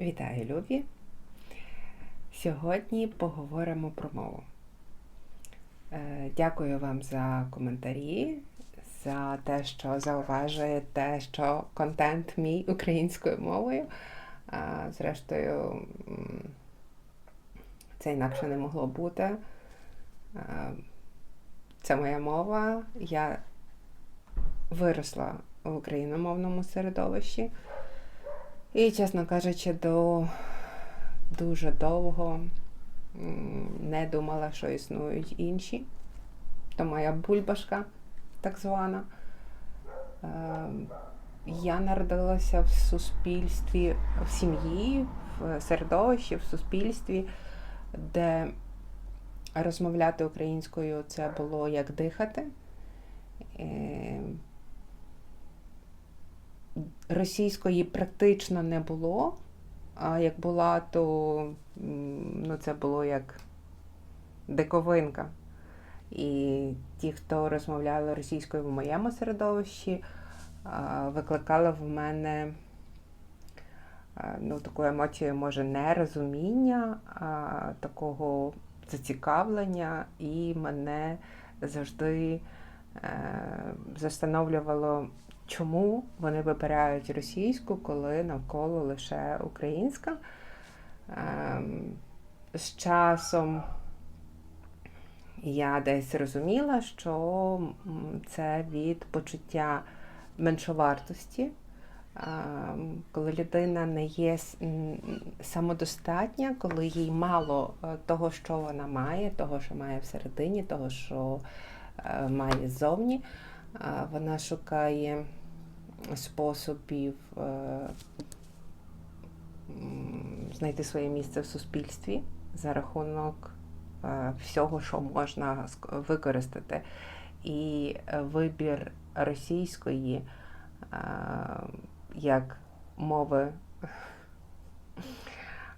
Вітаю, любі! Сьогодні поговоримо про мову. Е, Дякую вам за коментарі, за те, що зауважуєте, що контент мій українською мовою. Зрештою, це інакше не могло бути. Е, Це моя мова. Я виросла в україномовному середовищі. І, чесно кажучи, до дуже довго не думала, що існують інші. То моя бульбашка, так звана. Е, Я народилася в суспільстві, в сім'ї, в середовищі, в суспільстві, де розмовляти українською це було як дихати. Російської практично не було, а як була, то ну, це було як диковинка. І ті, хто розмовляли російською в моєму середовищі, викликали в мене ну, таку емоцію, може, нерозуміння, а такого зацікавлення, і мене завжди е, застановлювало, чому вони вибирають російську, коли навколо лише українська. Ем, З часом я десь зрозуміла, що це від почуття меншовартості, Ем, коли людина не є самодостатня, коли їй мало е, того, що вона має, того, що має всередині, того, що е, має ззовні, вона шукає способів е, знайти своє місце в суспільстві за рахунок е, всього, що можна використати. І вибір російської е, як мови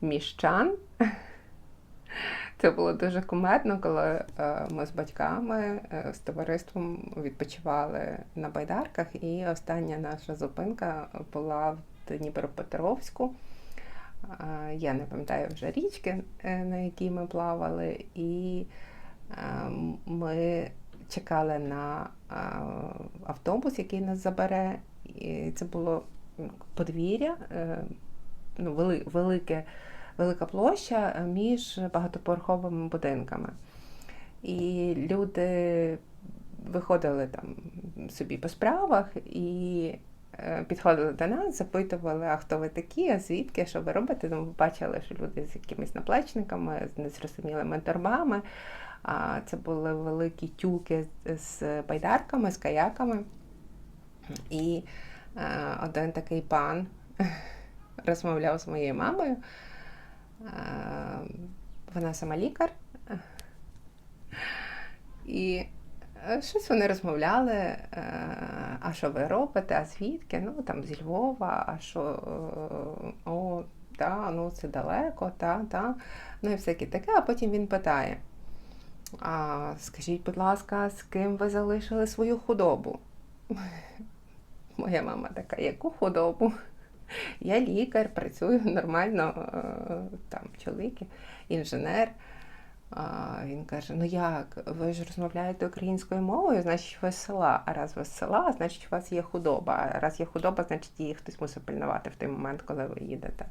міщан. Це було дуже кумедно, коли е, ми з батьками е, з товариством відпочивали на байдарках, і остання наша зупинка була в Дніпропетровську. Я не пам'ятаю вже річки, е, на якій ми плавали, і ми чекали на автобус, який нас забере. І це було подвір'я, е, ну, вели- велике, велика площа е, між багатоповерховими будинками. І люди виходили там собі по справах і е, підходили до нас, запитували, а хто ви такі, а звідки, що ви робите? Ну, ми бачили, що люди з якимись наплечниками, з незрозумілими торбами. А це були великі тюки з- байдарками, з каяками. І е, один такий пан розмовляв з моєю мамою. Е, вона сама лікар. І е, щось вони розмовляли, е, а що ви робите, а звідки? Ну, там зі Львова, а що, о, та, ну це далеко, та, та. Ну і всяке таке, а потім він питає. А, скажіть, будь ласка, з ким ви залишили свою худобу? Моя мама така, яку худобу? Я лікар, працюю нормально, е, там чоловік, інженер. А він каже: Ну як, ви ж розмовляєте українською мовою, значить ви з села. А раз ви з села, значить у вас є худоба. А раз є худоба, значить її хтось мусить пильнувати в той момент, коли ви їдете.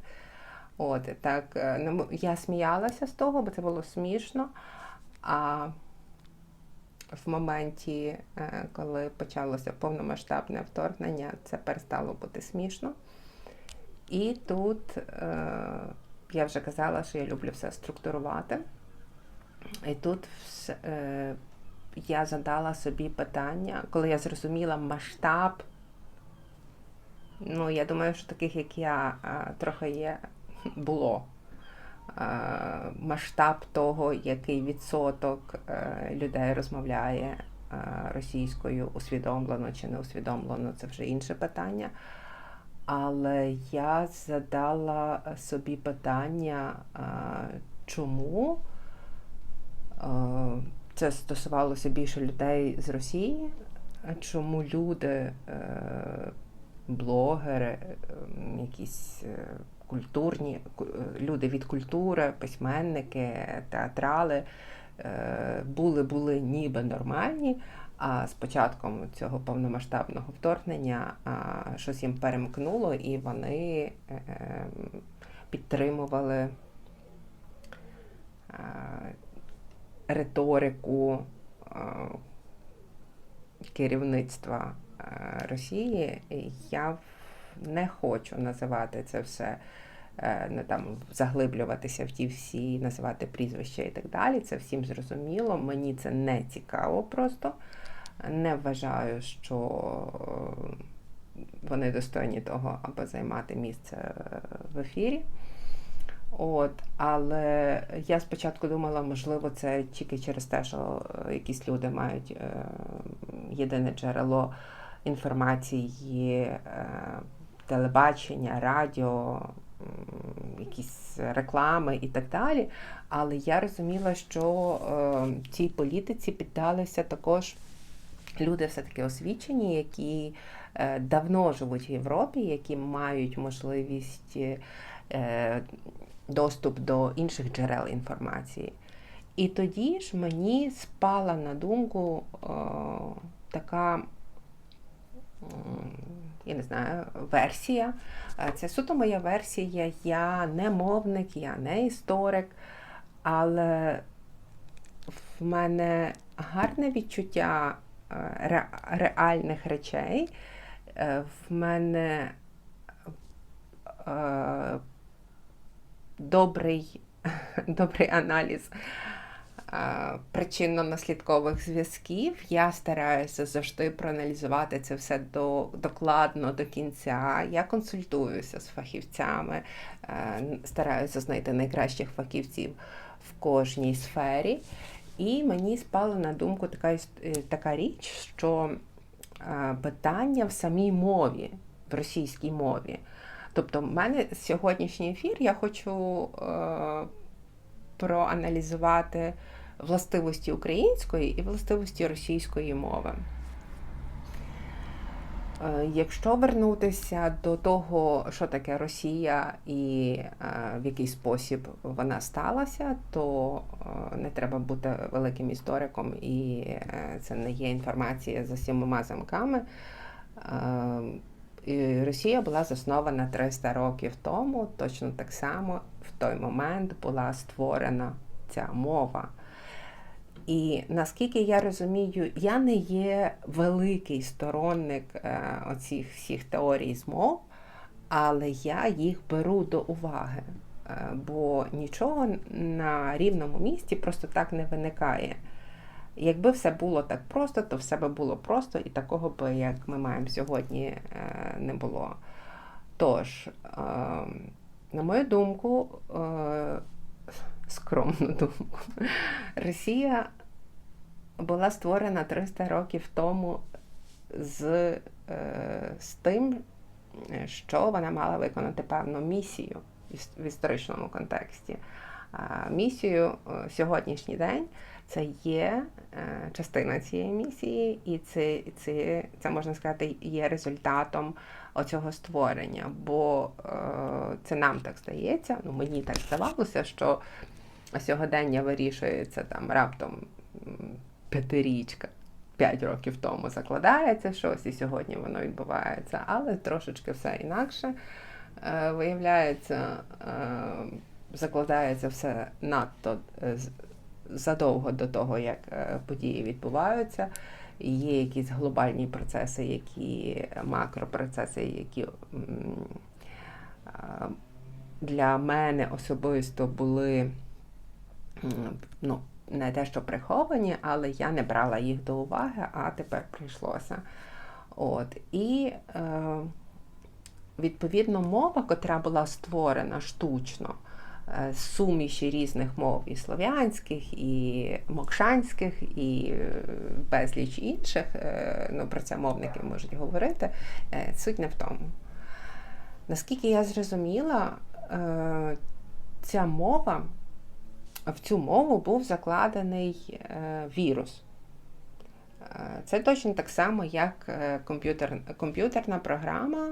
От, так, е, ну, я сміялася з того, бо це було смішно. А в моменті, е, коли почалося повномасштабне вторгнення, це перестало бути смішно. І тут е, я вже казала, що я люблю все структурувати. І тут е, я задала собі питання, коли я зрозуміла масштаб. Ну, я думаю, що таких, як я, е, трохи є, було. Масштаб того, який відсоток людей розмовляє російською усвідомлено чи не усвідомлено, це вже інше питання. Але я задала собі питання, е, чому е, це стосувалося більше людей з Росії, чому люди е, блогери, якісь культурні люди від культури, письменники, театрали були були ніби нормальні. А з початком цього повномасштабного вторгнення щось їм перемкнуло, і вони підтримували риторику керівництва Росії. Я не хочу називати це все, е, не там заглиблюватися в ті всі, називати прізвища і так далі. Це всім зрозуміло. Мені це не цікаво просто. Не вважаю, що вони достойні того, аби займати місце в ефірі. От, Але я спочатку думала, можливо, це тільки через те, що якісь люди мають е, єдине джерело інформації, е, телебачення, радіо, якісь реклами і так далі. Але я розуміла, що е, цій політиці піддалися також люди все-таки освічені, які е, давно живуть в Європі, які мають можливість е, доступ до інших джерел інформації. І тоді ж мені спала на думку е, така я не знаю, версія. Е, це суто моя версія. Я не мовник, я не історик, але в мене гарне відчуття е, реальних речей. Е, в мене добрий, добрий аналіз причинно-наслідкових зв'язків. Я стараюся завжди проаналізувати це все до, докладно до кінця. Я консультуюся з фахівцями, е, стараюся знайти найкращих фахівців в кожній сфері. І мені спала на думку така, е, така річ, що е, питання в самій мові, в російській мові. Тобто, в мене сьогоднішній ефір я хочу е, проаналізувати властивості української і властивості російської мови. Е, якщо вернутися до того, що таке Росія і е, в який спосіб вона сталася, то е, не треба бути великим істориком, і це не є інформація за сімома замками. Росія була заснована 300 років тому, точно так само в той момент була створена ця мова. І наскільки я розумію, я не є великий сторонник е, оцих всіх теорій змов, але я їх беру до уваги, е, бо нічого на рівному місці просто так не виникає. Якби все було так просто, то все би було просто і такого би, як ми маємо сьогодні, е, не було. Тож, на мою думку, скромну думку, Росія була створена 300 років тому з, е, з тим, що вона мала виконати певну місію в історичному контексті. Місію е, сьогоднішній день це є е, частина цієї місії, і це це, це можна сказати є результатом оцього створення. Бо це нам так здається, ну мені так здавалося, що сьогодення вирішується там раптом п'ятирічка. П'ять років тому закладається щось, і сьогодні воно відбувається, але трошечки все інакше. Е, виявляється, е, закладається все надто е, задовго до того, як події відбуваються. Є якісь глобальні процеси, які макропроцеси, які для мене особисто були ну, не те, що приховані, але я не брала їх до уваги, а тепер прийшлося. От. І е, відповідно мова, котра була створена штучно, е, суміші різних мов і слов'янських, і мокшанських, і е, безліч інших, е, ну про це мовники можуть говорити, е, суть не в тому. Наскільки я зрозуміла, е, ця мова в цю мову був закладений е, вірус. Е, Це точно так само, як е, комп'ютер, комп'ютерна програма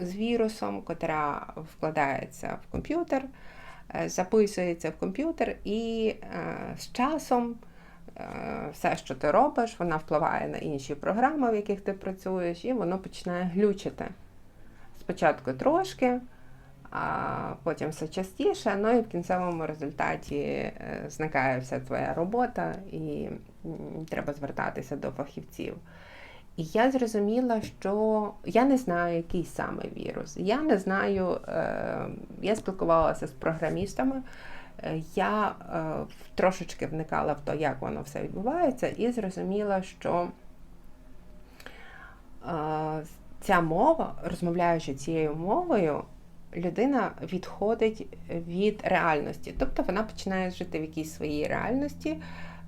з вірусом, котра вкладається в комп'ютер, записується в комп'ютер, і з часом все, що ти робиш, вона впливає на інші програми, в яких ти працюєш, і воно починає глючити. Спочатку трошки, потім все частіше, ну і в кінцевому результаті е, зникає вся твоя робота, і треба звертатися до фахівців. І я зрозуміла, що я не знаю, який саме вірус. Я не знаю, е, я спілкувалася з програмістами, е, я трошечки вникала в те, як воно все відбувається, і зрозуміла, що ця мова, розмовляючи цією мовою, людина відходить від реальності. Тобто вона починає жити в якійсь своїй реальності.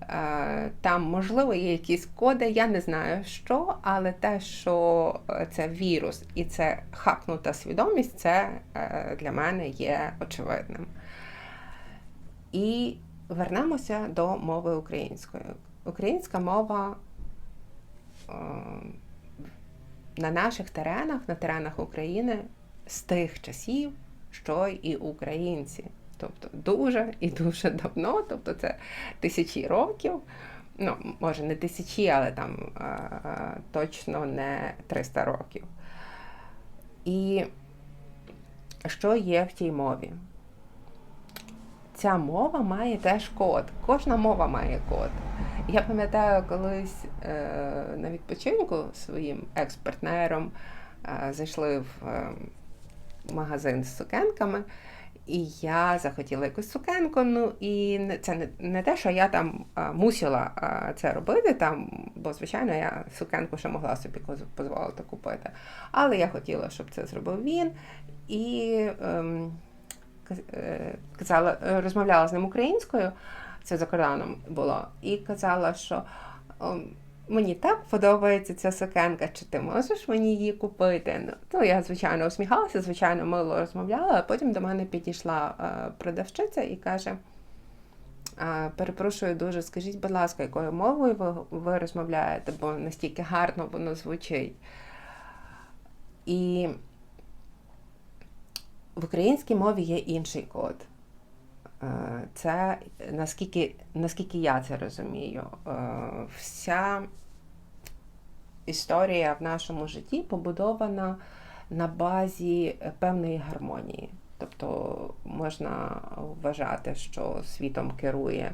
Е, Там, можливо, є якісь коди, я не знаю що, але те, що е, це вірус і це хакнута свідомість, це е, для мене є очевидним. І вернемося до мови української. Українська мова на наших теренах, на теренах України з тих часів, що і українці. Тобто дуже і дуже давно, тобто це тисячі років. Ну, може, не тисячі, але там а, точно не 300 років. І що є в тій мові? Ця мова має теж код. Кожна мова має код. Я пам'ятаю, колись е, на відпочинку своїм екс-партнером е, зайшли в е, магазин з сукенками. І я захотіла якусь сукенку. Ну і це не, не те, що я там а, мусила а, це робити, там, бо, звичайно, я сукенку ще могла собі дозволити купити. Але я хотіла, щоб це зробив він. І ем, казала, розмовляла з ним українською, це за кордоном було, і казала, що. Ем, Мені так подобається ця сукенка, чи ти можеш мені її купити? Ну, я, звичайно, усміхалася, звичайно, мило розмовляла, а потім до мене підійшла продавчиця і каже: перепрошую дуже, скажіть, будь ласка, якою мовою ви, ви розмовляєте, бо настільки гарно воно звучить. І в українській мові є інший код. Це наскільки наскільки я це розумію, вся історія в нашому житті побудована на базі певної гармонії. Тобто можна вважати, що світом керує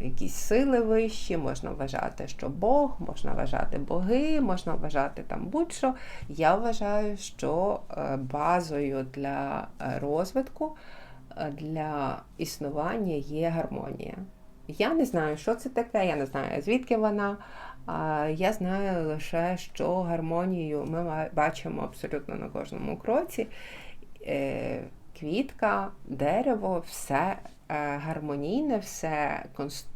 якісь сили вищі, можна вважати, що Бог, можна вважати боги, можна вважати там будь-що. Я вважаю, що базою для розвитку для існування є гармонія. Я не знаю, що це таке, я не знаю, звідки вона. Я знаю лише, що гармонію ми бачимо абсолютно на кожному кроці. Е, квітка, дерево, все е, гармонійне, все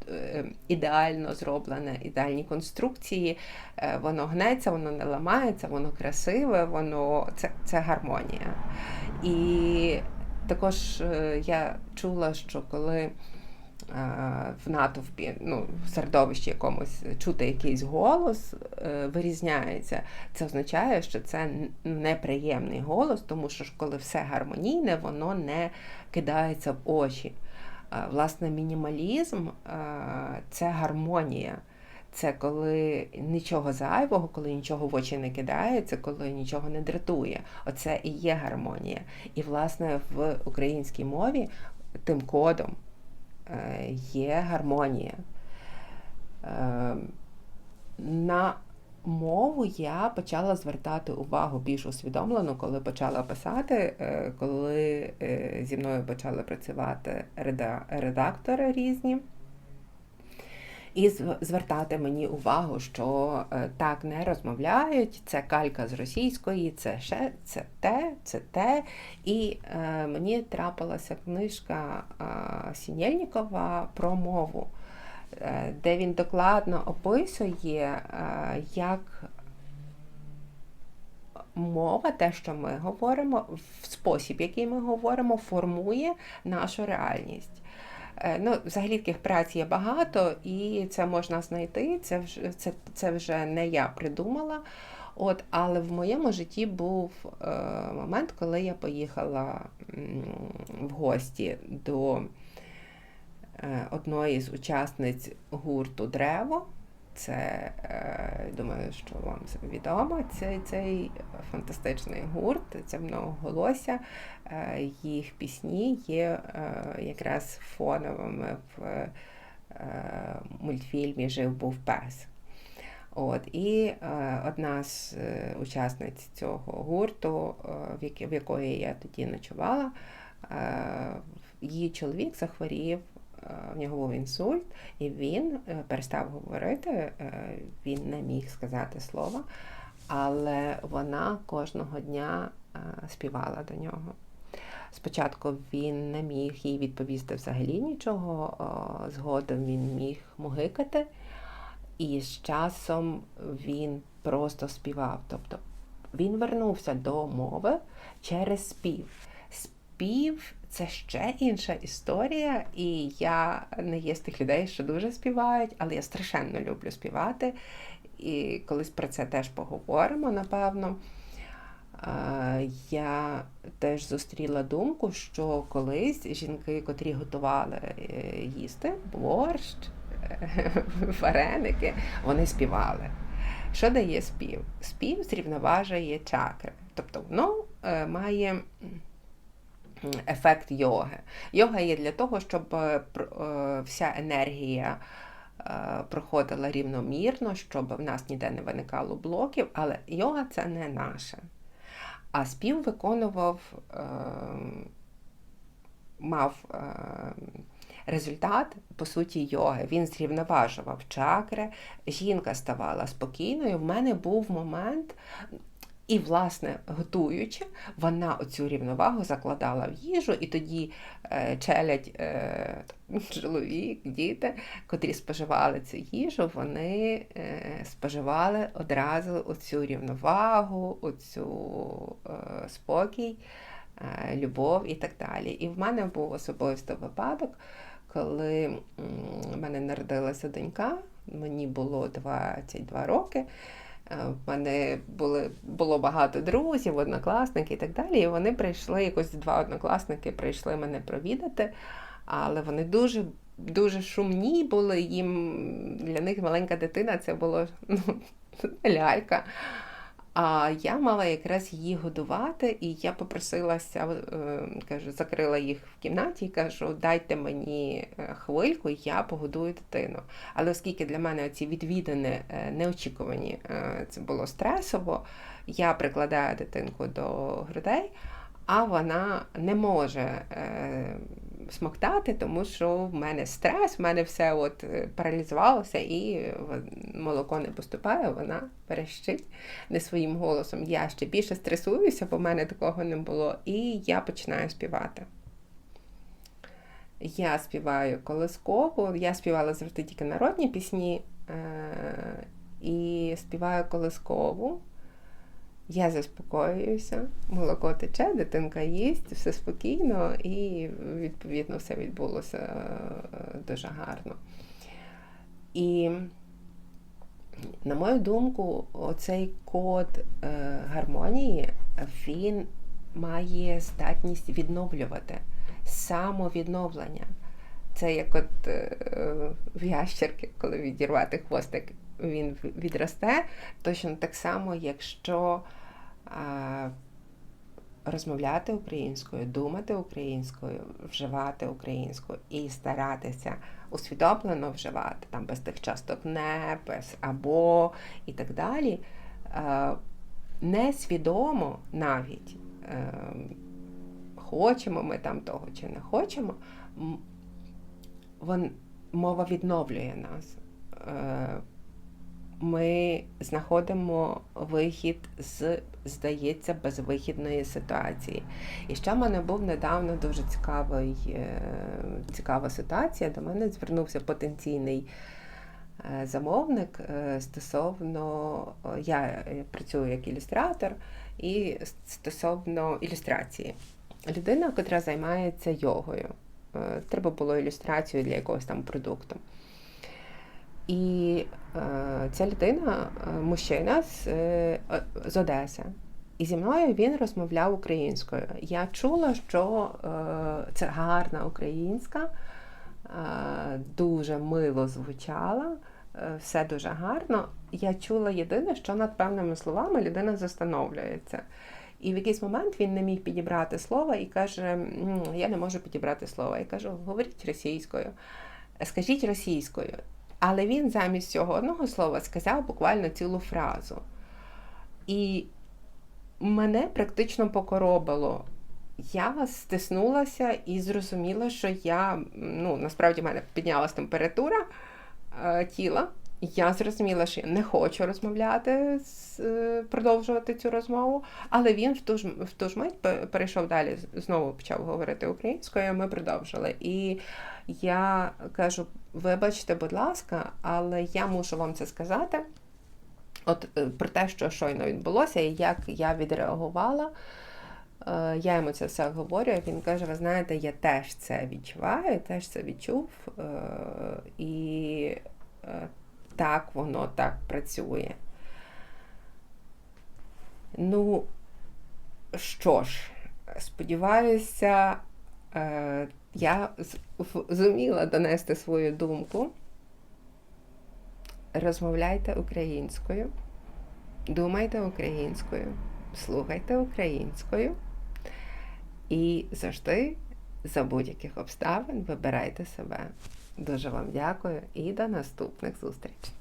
е, ідеально зроблене, ідеальні конструкції, воно гнеться, воно не ламається, воно красиве, воно це, це гармонія. І також е, я чула, що коли е, в натовпі, ну, в середовищі якомусь чути якийсь голос, е, вирізняється, це означає, що це неприємний голос, тому що коли все гармонійне, воно не кидається в очі. Власне, мінімалізм це гармонія. Це коли нічого зайвого, коли нічого в очі не кидається, коли нічого не дратує. Оце і є гармонія. І, власне, в українській мові тим кодом е, є гармонія. Е, на мову я почала звертати увагу більш усвідомлено, коли почала писати, е, коли зі мною почали працювати редактори різні. І звертати мені увагу, що е, так не розмовляють, це калька з російської, це ще це те, це те. І е, мені трапилася книжка е, Сінєльнікова про мову, е, де він докладно описує, е, як мова, те, що ми говоримо, в спосіб, який ми говоримо, формує нашу реальність. Е, Ну, взагалі таких праць є багато, і це можна знайти. Це вже це, це вже не я придумала. От, але в моєму житті був е, момент, коли я поїхала в гості до е, одної з учасниць гурту Древо. Це, е, думаю, що вам відомо цей, цей фантастичний гурт, це многоголосся. Е, їх пісні є е, якраз фоновими в мультфільмі Жив був пес. От, І одна з учасниць цього гурту, в, якої я тоді ночувала, її чоловік захворів, в нього був інсульт, і він е, перестав говорити, е, він не міг сказати слова, але вона кожного дня е, співала до нього. Спочатку він не міг їй відповісти взагалі нічого, е, згодом він міг мугикати. І з часом він просто співав. Тобто він вернувся до мови через спів. Спів це ще інша історія, і я не є з тих людей, що дуже співають, але я страшенно люблю співати. І колись про це теж поговоримо, напевно. Я теж зустріла думку, що колись жінки, котрі готували е, їсти борщ, вареники, вони співали. Що дає спів? Спів зрівноважує чакри. Тобто воно е, має ефект йоги. Йога є для того, щоб е, вся енергія проходила рівномірно, щоб в нас ніде не виникало блоків, але йога це не наше. А спів виконував, мав результат, по суті, йоги. Він зрівноважував чакри, жінка ставала спокійною. В мене був момент. І, власне, готуючи, вона оцю рівновагу закладала в їжу, і тоді е, челядь е, чоловік, діти, котрі споживали цю їжу, вони е, споживали одразу оцю рівновагу, оцю спокій, любов і так далі. І в мене був особисто випадок, коли в мене народилася донька, мені було 22 роки. Е, в мене були, було багато друзів, однокласники і так далі. І вони прийшли, якось два однокласники прийшли мене провідати, але вони дуже дуже шумні були. Їм для них маленька дитина це було ну, лялька. А я мала якраз її годувати, і я попросилася, е, кажу, закрила їх в кімнаті і кажу, дайте мені е, хвильку, я погодую дитину. Але оскільки для мене ці відвідини е, неочікувані, це було стресово, я прикладаю дитинку до грудей, а вона не може смоктати, тому що в мене стрес, в мене все от е, паралізувалося і молоко не поступає, вона перещить не своїм голосом. Я ще більше стресуюся, бо в мене такого не було, і я починаю співати. Я співаю колискову, я співала завжди тільки народні пісні е- і співаю колискову. Я заспокоююся, молоко тече, дитинка їсть, все спокійно і, відповідно, все відбулося е, дуже гарно. І, на мою думку, оцей код е, гармонії, він має здатність відновлювати самовідновлення. Це як от е, в ящерки, коли відірвати хвостик він відросте. Точно так само, якщо розмовляти українською, думати українською, вживати українською і старатися усвідомлено вживати, там без тих часток не, без або і так далі, несвідомо навіть. Ем, Хочемо ми там того чи не хочемо, мова відновлює нас. Ми знаходимо вихід з, здається, безвихідної ситуації. І ще в мене був недавно дуже цікавий, е, цікава ситуація. До мене звернувся потенційний е, замовник е, стосовно, я працюю як ілюстратор, і стосовно ілюстрації. Людина, яка займається йогою. треба було ілюстрацію для якогось там продукту. І е, ця людина, е, мужчина з, е, з Одеси. І зі мною він розмовляв українською. Я чула, що е, це гарна українська, е, дуже мило звучала, е, все дуже гарно. Я чула єдине, що над певними словами людина застановлюється. І в якийсь момент він не міг підібрати слово і каже: Я не можу підібрати слово. Я кажу, говоріть російською, скажіть російською. Але він замість цього одного слова сказав буквально цілу фразу. І мене практично покоробило. Я стиснулася і зрозуміла, що я ну насправді в мене піднялася температура е, тіла. Я зрозуміла, що я не хочу розмовляти, е, продовжувати цю розмову, але він в ту ж в ту ж мить перейшов далі, знову почав говорити українською. Ми продовжили. І я кажу: вибачте, будь ласка, але я мушу вам це сказати. От е, про те, що щойно відбулося, і як я відреагувала. Е, Я йому це все говорю. Він каже: ви знаєте, я теж це відчуваю, теж це відчув. І так воно так працює. Ну, що ж, сподіваюся, е, я зуміла донести свою думку. Розмовляйте українською, думайте українською, слухайте українською і завжди за будь-яких обставин вибирайте себе. Дуже вам дякую і до наступних зустрічей.